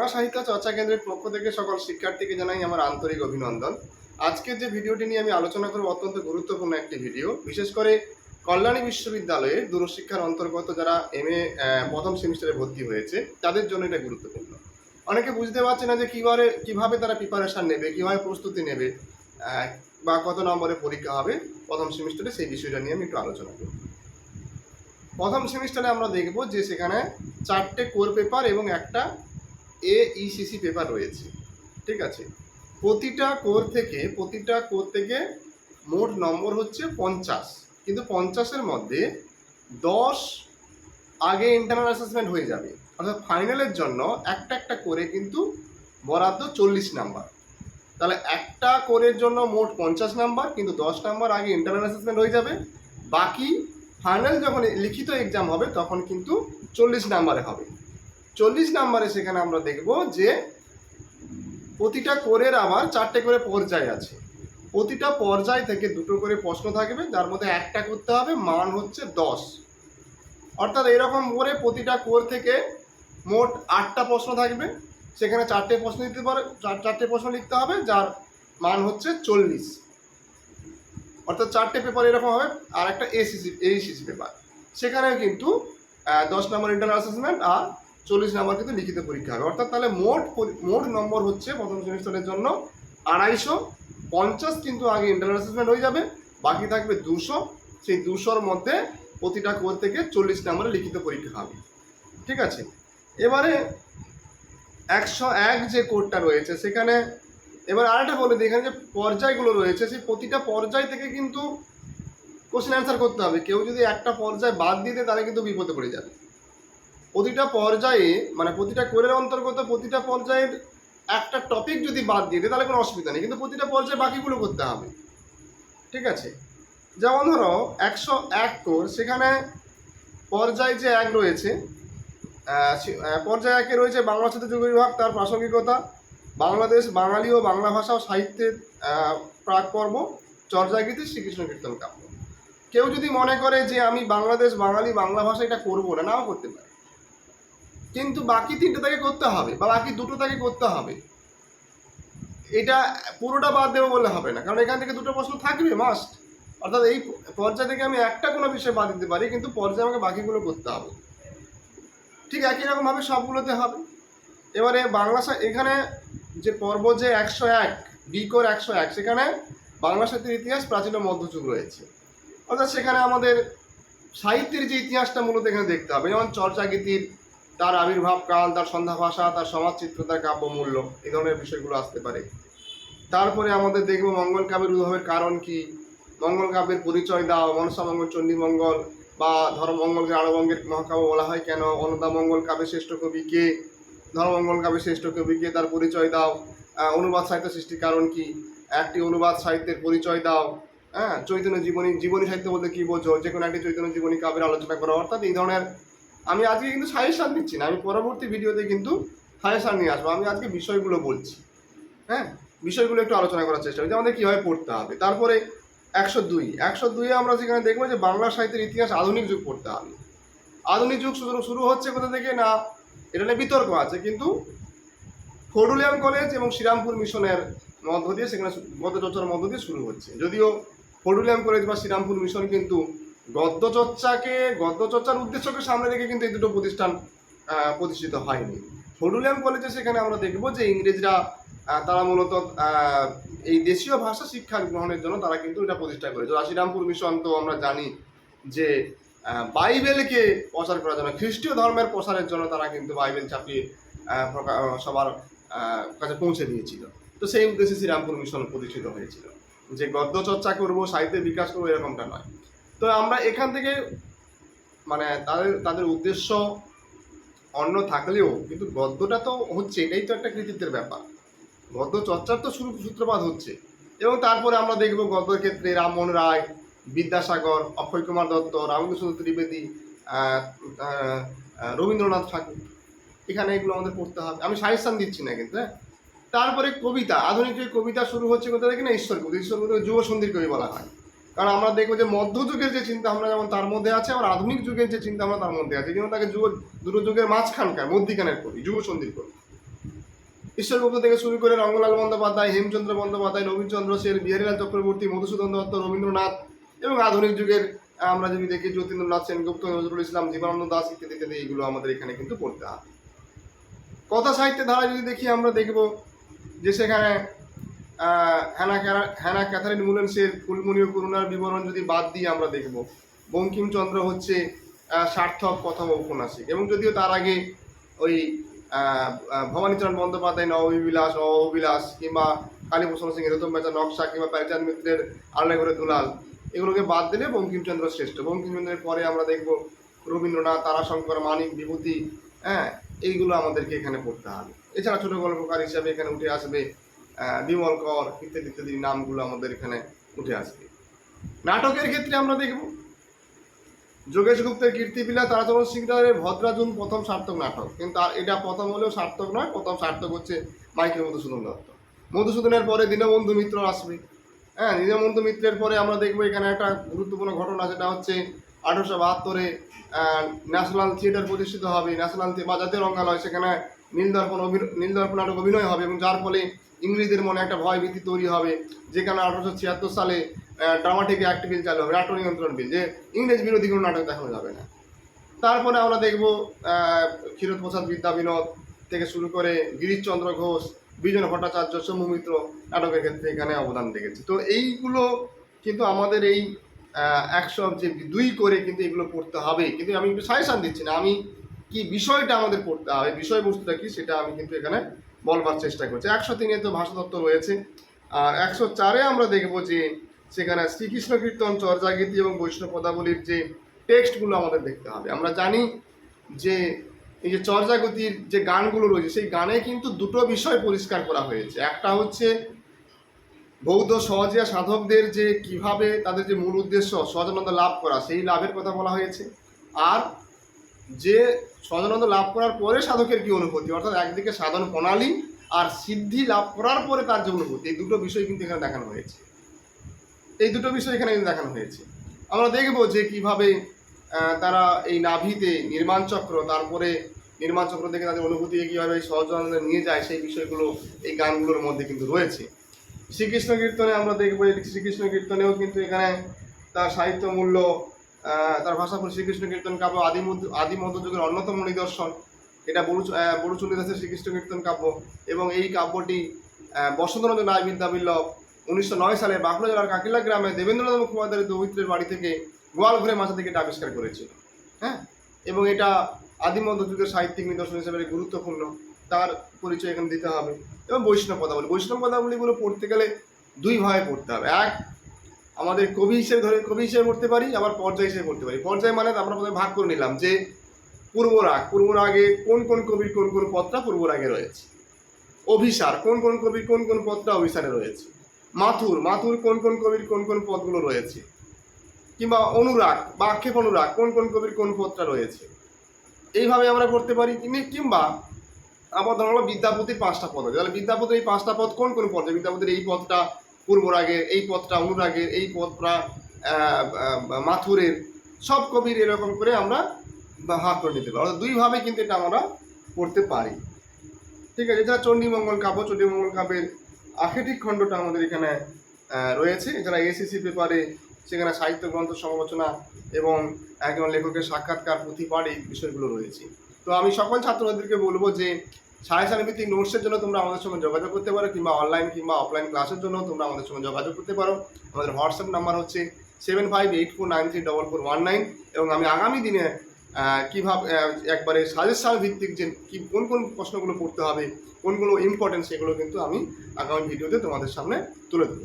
বাংলা সাহিত্য চর্চা কেন্দ্রের পক্ষ থেকে সকল শিক্ষার্থীকে জানাই আমার আন্তরিক অভিনন্দন। আজকের যে ভিডিওটি নিয়ে আমি আলোচনা করব অত্যন্ত গুরুত্বপূর্ণ একটি ভিডিও। বিশেষ করে কল্যাণী বিশ্ববিদ্যালয়ের দূরশিক্ষার অন্তর্গত যারা এম এ প্রথম সেমিস্টারে ভর্তি হয়েছে, তাদের জন্য এটা গুরুত্বপূর্ণ। অনেকে বুঝতে পারছে না যে কীভাবে কীভাবে তারা প্রিপারেশান নেবে, কীভাবে প্রস্তুতি নেবে বা কত নম্বরে পরীক্ষা হবে প্রথম সেমিস্টারে, সেই বিষয়টা নিয়ে আমি একটু আলোচনা করব। প্রথম সেমিস্টারে আমরা দেখব যে সেখানে চারটে কোর পেপার এবং একটা এ ইসিসি পেপার রয়েছে, ঠিক আছে? প্রতিটা কোর থেকে, প্রতিটা কোর থেকে মোট নম্বর হচ্ছে পঞ্চাশ। কিন্তু পঞ্চাশের মধ্যে দশ আগে ইন্টারনাল অ্যাসেসমেন্ট হয়ে যাবে। অর্থাৎ ফাইনালের জন্য একটা একটা করে কিন্তু বরাদ্দ চল্লিশ নাম্বার। তাহলে একটা কোরের জন্য মোট পঞ্চাশ নাম্বার, কিন্তু দশ নাম্বার আগে ইন্টারনাল অ্যাসেসমেন্ট হয়ে যাবে। বাকি ফাইনাল যখন লিখিত এক্সাম হবে, তখন কিন্তু চল্লিশ নাম্বারে হবে। চল্লিশ নাম্বারে সেখানে আমরা দেখব যে প্রতিটা কোরের আবার চারটে করে পর্যায় আছে। প্রতিটা পর্যায় থেকে দুটো করে প্রশ্ন থাকবে, যার মধ্যে একটা করতে হবে, মান হচ্ছে দশ। অর্থাৎ এরকম করে প্রতিটা কোর থেকে মোট আটটা প্রশ্ন থাকবে। সেখানে চারটে প্রশ্ন দিতে পারে, চার- চারটে প্রশ্ন লিখতে হবে, যার মান হচ্ছে চল্লিশ। অর্থাৎ চারটে পেপার এরকম হবে, আর একটা এসিসি এইসিসি পেপার সেখানেও কিন্তু দশ নম্বর ইন্টারনাল অ্যাসেসমেন্ট আর চল্লিশ নম্বর কিন্তু লিখিত পরীক্ষা হবে। অর্থাৎ তাহলে মোট মোট নম্বর হচ্ছে প্রথম সেমিস্টারের জন্য আড়াইশো পঞ্চাশ কিন্তু আগে ইন্টারনাল অ্যাসেসমেন্ট হয়ে যাবে। বাকি থাকবে দুশো। সেই দুশোর মধ্যে প্রতিটা কোর থেকে চল্লিশ নম্বরে লিখিত পরীক্ষা হবে। ঠিক আছে? এবারে একশো এক যে কোডটা রয়েছে, সেখানে এবার আরেকটা বলে দিই, এখানে যে পর্যায়গুলো রয়েছে, সেই প্রতিটা পর্যায় থেকে কিন্তু কোশ্চেন অ্যান্সার করতে হবে। কেউ যদি একটা পর্যায় বাদ দেয়, তাহলে কিন্তু বিপদে পড়ে যাবে। প্রতিটা পর্যায়ে মানে প্রতিটা কোরের অন্তর্গত প্রতিটা পর্যায়ের একটা টপিক যদি বাদ দিয়ে দেয়, তাহলে কোনো অসুবিধা নেই। কিন্তু প্রতিটা পর্যায়ে বাকিগুলো করতে হবে। ঠিক আছে? যেমন ধরো, একশো এক কোর, সেখানে পর্যায় যে এক রয়েছে পর্যায় একে রয়েছে বাংলা সাথে যুগ বিভাগ, তার প্রাসঙ্গিকতা, বাংলাদেশ, বাঙালি ও বাংলা ভাষা ও সাহিত্যের প্রাক পর্ব চর্যাগীতি, শ্রীকৃষ্ণ কীর্তন কাব্য। কেউ যদি মনে করে যে আমি বাংলাদেশ, বাঙালি, বাংলা ভাষা এটা করব না, নাও করতে পারে। কিন্তু বাকি তিনটে তাকে করতে হবে বা বাকি দুটো তাকে করতে হবে। এটা পুরোটা বাদ দেবো বলে হবে না। কারণ এখান থেকে দুটো প্রশ্ন থাকবে মাস্ট অর্থাৎ এই পর্যায় থেকে আমি একটা কোনো বিষয় বাদ দিতে পারি, কিন্তু পর্যায়ে আমাকে বাকিগুলো করতে হবে। ঠিক একই রকমভাবে সবগুলোতে হবে। এবারে বাংলা এখানে যে পর্ব যে একশো এক বিকোর একশো এক, সেখানে বাংলা সাহিত্যের ইতিহাস প্রাচীন ও মধ্যযুগ রয়েছে। অর্থাৎ সেখানে আমাদের সাহিত্যের যে ইতিহাসটা মূলত এখানে দেখতে হবে। যেমন চর্চাগীতির তার আবির্ভাব কাল, তার সন্ধ্যা ভাষা, তার সমাজচিত্র, তার কাব্যমূল্য, এই ধরনের বিষয়গুলো আসতে পারে। তারপরে আমাদের দেখব মঙ্গল কাব্যের উদ্ভবের কারণ কি? মঙ্গল কাব্যের পরিচয় দাও, মনসা মঙ্গল, চণ্ডী মঙ্গল, বা ধর্মমঙ্গলকে আরবঙ্গের মহাকাব্য বলা হয় কেন? অনদা মঙ্গল কাব্যের শ্রেষ্ঠ কবি কে? ধর্মমঙ্গল কাব্যের শ্রেষ্ঠ কবি কে? তার পরিচয় দাও। অনুবাদ সাহিত্য সৃষ্টির কারণ কি? একটি অনুবাদ সাহিত্যের পরিচয় দাও। হ্যাঁ চৈতন্য জীবনী জীবনী সাহিত্য বলতে কী বোঝো? যে কোনো একটি চৈতন্য জীবনী কাব্যের আলোচনা করো। অর্থাৎ এই ধরনের আমি আজকে কিন্তু সাজেশান দিচ্ছি না, আমি পরবর্তী ভিডিওতে কিন্তু সাজেশান নিয়ে আসব। আমি আজকে বিষয়গুলো বলছি হ্যাঁ? বিষয়গুলো একটু আলোচনা করার চেষ্টা করছি আমাদের কীভাবে পড়তে হবে। তারপরে একশো দুই, একশো দুইয়ে আমরা সেখানে দেখব যে বাংলা সাহিত্যের ইতিহাস আধুনিক যুগ পড়তে হবে। আধুনিক যুগ শুরু হচ্ছে কোথা থেকে না, এটা নিয়ে বিতর্ক আছে, কিন্তু ফডুলিয়াম কলেজ এবং শ্রীরামপুর মিশনের মধ্য দিয়ে সেখানে গদ্যচর্চার মধ্য দিয়ে শুরু হচ্ছে। যদিও ফডুলিয়াম কলেজ বা শ্রীরামপুর মিশন কিন্তু গদ্যচর্চাকে, গদ্যচর্চার উদ্দেশ্যকে সামনে রেখে কিন্তু এই দুটো প্রতিষ্ঠান প্রতিষ্ঠিত হয়নি। ফডুলিয়াম কলেজে সেখানে আমরা দেখব যে ইংরেজরা তারা মূলত এই দেশীয় ভাষা শিক্ষা গ্রহণের জন্য তারা কিন্তু এটা প্রতিষ্ঠা করেছে। আর শ্রীরামপুর মিশন তো আমরা জানি যে বাইবেলকে প্রচার করার জন্য, খ্রিস্টীয় ধর্মের প্রসারের জন্য তারা কিন্তু বাইবেল প্রকা- সবার কাছে পৌঁছে দিয়েছিল। তো সেই উদ্দেশ্যে শ্রীরামপুর মিশন প্রতিষ্ঠিত হয়েছিল। যে গদ্য চর্চা করব, সাহিত্যের বিকাশ করব, এরকমটা নয়। তো আমরা এখান থেকে মানে তাদের তাদের উদ্দেশ্য অন্য থাকলেও, কিন্তু গদ্যটা তো হচ্ছে, এটাই তো একটা কৃতিত্বের ব্যাপার। গদ্য চর্চার তো শুরু সূত্রপাত হচ্ছে। এবং তারপরে আমরা দেখব গদ্যের ক্ষেত্রে রামমোহন রায়, বিদ্যাসাগর, অক্ষয় কুমার দত্ত, রামকৃষ্ণ ত্রিবেদী রবীন্দ্রনাথ ঠাকুর। এখানে এগুলো আমাদের পড়তে হবে। আমি সাজেশন দিচ্ছি না কিন্তু হ্যাঁ? তারপরে কবিতা, আধুনিক যে কবিতা শুরু হচ্ছে কোথা থেকে না ঈশ্বর কবি ঈশ্বর কবি যুব সন্ধির কবি বলা হয়। কারণ আমরা দেখব যে মধ্যযুগের যে চিন্তা ভাবনা যেমন তার মধ্যে আছে, আবার আধুনিক যুগের যে চিন্তা ভাবনা তার মধ্যে আছে। যেমন তাকে যুগ, দুটো যুগের মাঝখানকার, মধ্যিখানের কবি যুব সন্ধির কবি। ঈশ্বরগুপ্ত থেকে শুরু করে রঙ্গলাল বন্দ্যোপাধ্যায়, হেমচন্দ্র বন্দ্যোপাধ্যায় নবীনচন্দ্র সেন বিহারীলাল চক্রবর্তী, মধুসূদন দত্ত, রবীন্দ্রনাথ এবং আধুনিক যুগের, আমরা যদি দেখি যতীন্দ্রনাথ সেনগুপ্ত নজরুল ইসলাম জীবনানন্দ দাস ইত্যাদি ইত্যাদি, এইগুলো আমাদের এখানে কিন্তু পড়তে হবে কথা সাহিত্যের ধারা যদি দেখি, আমরা দেখব যে সেখানে হ্যানা হ্যানা ক্যাথারিন মুলেন্সের ফুলমণি ও করুণার বিবরণ যদি বাদ দিয়ে আমরা দেখব, বঙ্কিমচন্দ্র হচ্ছে সার্থক প্রথম ঔপন্যাসিক এবং যদিও তার আগে ওই ভবানীচরণ বন্দ্যোপাধ্যায় নববিলাস অবিলাস কিংবা কালীভূষণ সিং রতম বেচা নকশা কিংবা প্যাচাঁদ মিত্রের আলনে করে দুলাল, এগুলোকে বাদ দিলে বঙ্কিমচন্দ্র শ্রেষ্ঠ। বঙ্কিমচন্দ্রের পরে আমরা দেখব রবীন্দ্রনাথ, তারাশঙ্কর, মানিক, বিভূতি হ্যাঁ এইগুলো আমাদেরকে এখানে পড়তে হবে। এছাড়া ছোটো গল্পকার হিসাবে এখানে উঠে আসবে বিমল কর, ইত্যাদি ইত্যাদি নামগুলো আমাদের এখানে উঠে আসবে। নাটকের ক্ষেত্রে আমরা দেখব। যোগেশ গুপ্তের কীর্তিবিলা তারাচরণ সিকদারের ভদ্রাজুন প্রথম সার্থক নাটক। কিন্তু এটা প্রথম হলেও সার্থক নয়, প্রথম সার্থক হচ্ছে মাইকেল মধুসূদন দত্ত। মধুসূদনের পরে দীনবন্ধু মিত্র আসবে। হ্যাঁ দীনবন্ধু মিত্রের পরে আমরা দেখব এখানে একটা গুরুত্বপূর্ণ ঘটনা, সেটা হচ্ছে আঠারোশো বাহাত্তরে ন্যাশনাল থিয়েটার প্রতিষ্ঠিত হবে, ন্যাশনাল বা জাতীয় রঙ্গালয়, সেখানে নীলদর্পণ নীলদর্পণ নাটক অভিনয় হবে এবং যার ফলে ইংরেজদের মনে একটা ভয় ভীতি তৈরি হবে, যেখানে আঠারোশো ছিয়াত্তর সালে ড্রামাটিক অ্যাক্ট বিল চালু হবে নাটক নিয়ন্ত্রণ বিল যে ইংরেজ বিরোধী কোনো নাটক দেখানো যাবে না। তারপরে আমরা দেখব ক্ষীরোদ প্রসাদ বিদ্যা বিনোদ থেকে শুরু করে গিরিশচন্দ্র ঘোষ, বিজন ভট্টাচার্য সৌম্য মিত্র নাটকের ক্ষেত্রে এখানে অবদান রেখেছে। তো এইগুলো কিন্তু আমাদের এই একশো যে দুই করে কিন্তু এগুলো পড়তে হবে। কিন্তু আমি একটু সাজেশন দিচ্ছি না, আমি কি বিষয়টা আমাদের পড়তে হবে বিষয়বস্তুটা কি সেটা আমি কিন্তু এখানে বলবার চেষ্টা করছি। একশো তিনে তো ভাষাতত্ত্ব রয়েছে। আর একশো চারে আমরা দেখব যে সেখানে শ্রীকৃষ্ণ কীর্তন, চর্যাগীতি এবং বৈষ্ণব পদাবলীর যে টেক্সটগুলো আমাদের দেখতে হবে। আমরা জানি যে এই যে চর্যাগতির যে গানগুলো রয়েছে, সেই গানে কিন্তু দুটো বিষয় পরিষ্কার করা হয়েছে। একটা হচ্ছে বৌদ্ধ সহজিয়া সাধকদের যে কীভাবে তাদের যে মূল উদ্দেশ্য সহজানন্দ লাভ করা, সেই লাভের কথা বলা হয়েছে। আর যে সহজানন্দ লাভ করার পরে সাধকের কি অনুভূতি? অর্থাৎ একদিকে সাধন প্রণালী আর সিদ্ধি লাভ করার পরে তার যে অনুভূতি, এই দুটো বিষয় কিন্তু এখানে দেখানো হয়েছে। এই দুটো বিষয় এখানে কিন্তু দেখানো হয়েছে। আমরা দেখব যে কীভাবে তারা এই নাভিতে নির্মাণ চক্র, তারপরে নির্মাণ চক্র থেকে তাদের অনুভূতিকে কীভাবে সহজানন্দে নিয়ে যায়, সেই বিষয়গুলো এই গানগুলোর মধ্যে কিন্তু রয়েছে। শ্রীকৃষ্ণ কীর্তনে আমরা দেখব শ্রীকৃষ্ণ কীর্তনেও কিন্তু এখানে তার সাহিত্য মূল্য তার ভাষা শ্রীকৃষ্ণ কীর্তন কাব্য আদি আদি মধ্যযুগের অন্যতম নিদর্শন। এটা বড়ু বড়ুচন্ডী দাসের শ্রীকৃষ্ণ কীর্তন কাব্য। এবং এই কাব্যটি বসন্তনন্দ রায় বিদ্যাবিল্লভ উনিশশো নয় সালে বাঁকুড়া জেলার কাকিলা গ্রামে দেবেন্দ্রনাথ মুখোপাধ্যায়ের দৌহিত্রের বাড়ি থেকে গোয়াল ঘুরে মাথা থেকে এটা আবিষ্কার করেছিল। হ্যাঁ? এবং এটা আদি মধ্যযুগের সাহিত্যিক নিদর্শন হিসেবে গুরুত্বপূর্ণ। তার পরিচয় এখানে দিতে হবে। এবং বৈষ্ণব পদাবলী। বৈষ্ণব পদাবলীগুলো পড়তে গেলে দুই ভাবে পড়তে হবে। এক আমাদের কবি হিসেবে ধরে কবি হিসেবে পড়তে পারি, আবার পর্যায় হিসেবে পড়তে পারি। পর্যায় মানে আমরা প্রথমে ভাগ করে নিলাম যে পূর্বরাগ পূর্বরাগে কোন কোন কবির কোন কোন পদটা পূর্বরাগে রয়েছে? অভিসার, কোন কোন কবির কোন কোন পদটা অভিসারে রয়েছে? মাথুর মাথুর কোন কোন কবির কোন কোন পদগুলো রয়েছে? কিংবা অনুরাগ বা আক্ষেপ অনুরাগ, কোন কোন কবির কোন পদটা রয়েছে? এইভাবে আমরা করতে পারি, কিংবা- আবার ধরো বিদ্যাপতির পাঁচটা পদ আছে। তাহলে বিদ্যাপতির এই পাঁচটা পদ কোন কোন পদ? বিদ্যাপতির এই পদটা পূর্বরাগের এই পদটা অনুরাগের এই আহ, মাথুরের সব কবির এরকম করে আমরা ভাগ করে নিতে পারি। অর্থাৎ দুইভাবে কিন্তু এটা আমরা পড়তে পারি। ঠিক আছে এছাড়া চণ্ডীমঙ্গল কাব্য চণ্ডীমঙ্গল কাব্যের আখেটিক খণ্ডটা আমাদের এখানে রয়েছে। এছাড়া এসিসি পেপারে সেখানে সাহিত্য গ্রন্থ সমালোচনা এবং একজন লেখকের সাক্ষাৎকার পুঁথিপাঠ এই বিষয়গুলো রয়েছে। তো আমি সকল ছাত্রছাত্রীদেরকে বলব যে সাড়ে ভিত্তিক নোটসের জন্য তোমরা আমাদের সঙ্গে যোগাযোগ করতে পারো, কিংবা অনলাইন কিংবা অফলাইন ক্লাসের জন্য তোমরা আমাদের সঙ্গে যোগাযোগ করতে পারো। আমাদের হোয়াটসঅ্যাপ নাম্বার হচ্ছে seven five eight four nine three double four one nine এবং আমি আগামী দিনে কীভাবে একবারে সাজেশন ভিত্তিক যে কি, কোন কোন প্রশ্নগুলো পড়তে হবে কোনগুলো ইম্পর্টেন্ট সেগুলো কিন্তু আমি আগামী ভিডিওতে তোমাদের সামনে তুলে দেবো